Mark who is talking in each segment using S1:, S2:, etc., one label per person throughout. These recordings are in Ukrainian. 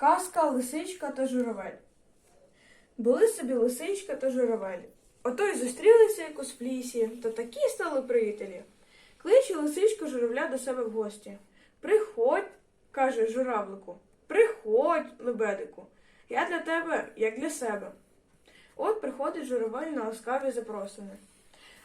S1: Казка, лисичка та журавель. Були собі лисичка та журавель. Ото й зустрілися якось в лісі, та такі стали приятелі. Кличе лисичка журавля до себе в гості. Приходь, каже журавлику, приходь, лебедику. Я для тебе, як для себе. От приходить журавель на ласкаві запросини.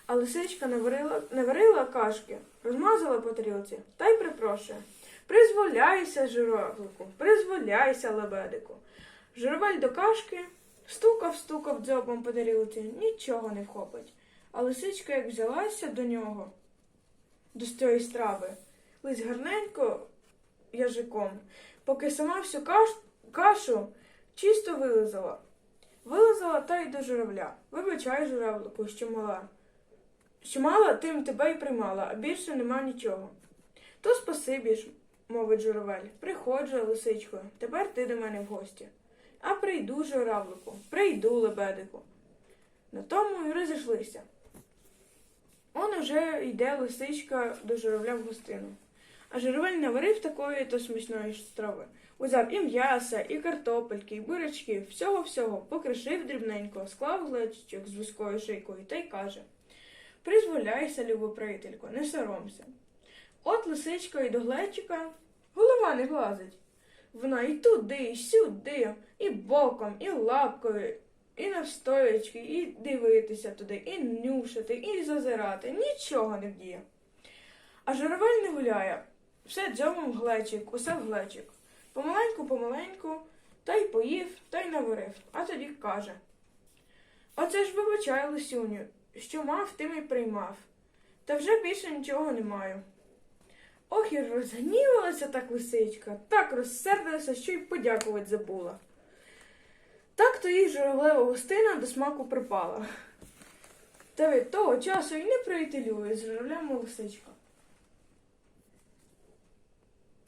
S1: А лисичка не варила, не варила кашки, розмазала по тарілці та й припрошує. Призволяйся, журавлику, призволяйся, лебедику. Журавель до кашки стукав, стукав дзьобом по тарілці, нічого не вхопить. А лисичка, як взялася до нього, до цієї страви, лись гарненько язиком, поки сама всю каш, кашу чисто вилизала. Вилизала та й до журавля. Вибачай, журавлику, що мала. Що мала, тим тебе й приймала, а більше нема нічого. То спасибі ж, мовить журавель, приходжу, лисичко, тепер ти до мене в гості. А прийду, журавлику, прийду, лебедику. На тому й розійшлися. Он уже йде лисичка до журавля в гостину. А журавель наварив такої то смачної страви. Узяв і м'яса, і картопельки, і бурячки, всього-всього, покришив дрібненько, склав глечичок з вузькою шийкою та й каже Призволяйся, любо приятелько, не соромся. От лисичка і до глечика голова не влазить. Вона і туди, і сюди, і боком, і лапкою, і навстоячки, і дивитися туди, і нюшити, і зазирати. Нічого не вдіє. А журавель не гуляє. Все дзьомом глечик, усе в глечик. Помаленьку, помаленьку, та й поїв, та й наварив, а тоді каже. Оце ж вибачай, лисюню, що мав, тим і приймав. Та вже більше нічого не маю. Ох, і розгнівалася так лисичка, так розсердилася, що й подякувати забула. Так то їй журавлева гостина до смаку припала. Та від того часу й не приятелює з журавлями лисичка.